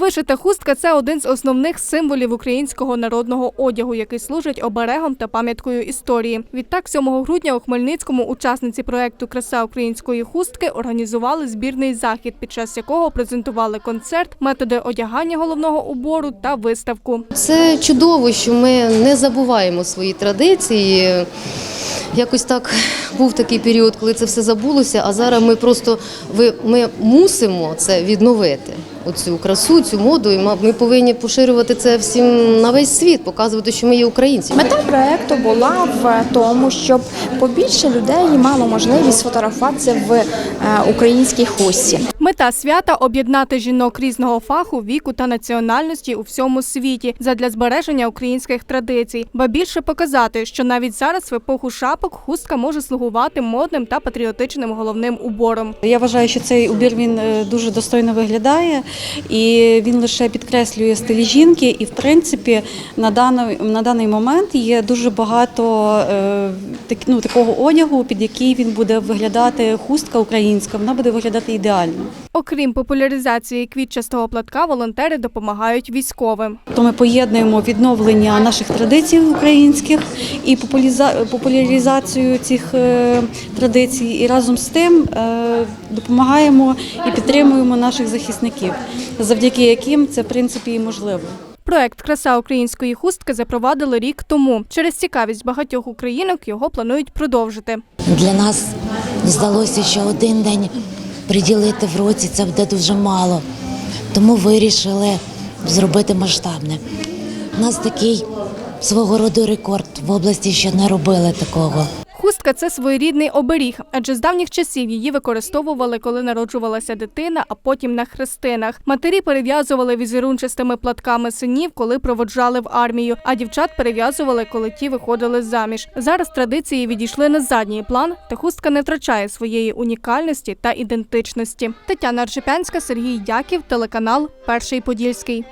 Вишита хустка це один з основних символів українського народного одягу, який служить оберегом та пам'яткою історії. Відтак, 7 грудня у Хмельницькому учасниці проекту Краса української хустки організували збірний захід, під час якого презентували концерт, методи одягання головного убору та виставку. Це чудово, що ми не забуваємо свої традиції. Якось так був такий період, коли це все забулося, а зараз ми просто ми мусимо це відновити. Оцю красу, цю моду, і ми повинні поширювати це всім на весь світ, показувати, що ми є українці. Мета проекту була в тому, щоб побільше людей мало можливість сфотографуватися в е, українській хустці. Мета свята об'єднати жінок різного фаху, віку та національності у всьому світі задля збереження українських традицій, ба більше показати, що навіть зараз в епоху шапок хустка може слугувати модним та патріотичним головним убором. Я вважаю, що цей убір він е, дуже достойно виглядає і він лише підкреслює стиль жінки. І в принципі на даний, на даний момент є дуже багато е, так, ну, такого одягу, під який він буде виглядати хустка українська. Вона буде виглядати ідеально. Окрім популяризації квітчастого платка, волонтери допомагають військовим. То ми поєднуємо відновлення наших традицій українських і популяриза- популяризацію цих е, традицій, і разом з тим е, допомагаємо і підтримуємо наших захисників, завдяки яким це в принципі і можливо. Проект Краса української хустки запровадили рік тому. Через цікавість багатьох українок його планують продовжити. Для нас здалося, що один день приділити в році це буде дуже мало. Тому вирішили зробити масштабне. У нас такий свого роду рекорд в області ще не робили такого. Хустка це своєрідний оберіг, адже з давніх часів її використовували, коли народжувалася дитина, а потім на хрестинах. Матері перев'язували візерунчастими платками синів, коли проводжали в армію, а дівчат перев'язували, коли ті виходили заміж. Зараз традиції відійшли на задній план, та хустка не втрачає своєї унікальності та ідентичності. Тетяна Аршипянська, Сергій Яків, телеканал Перший Подільський.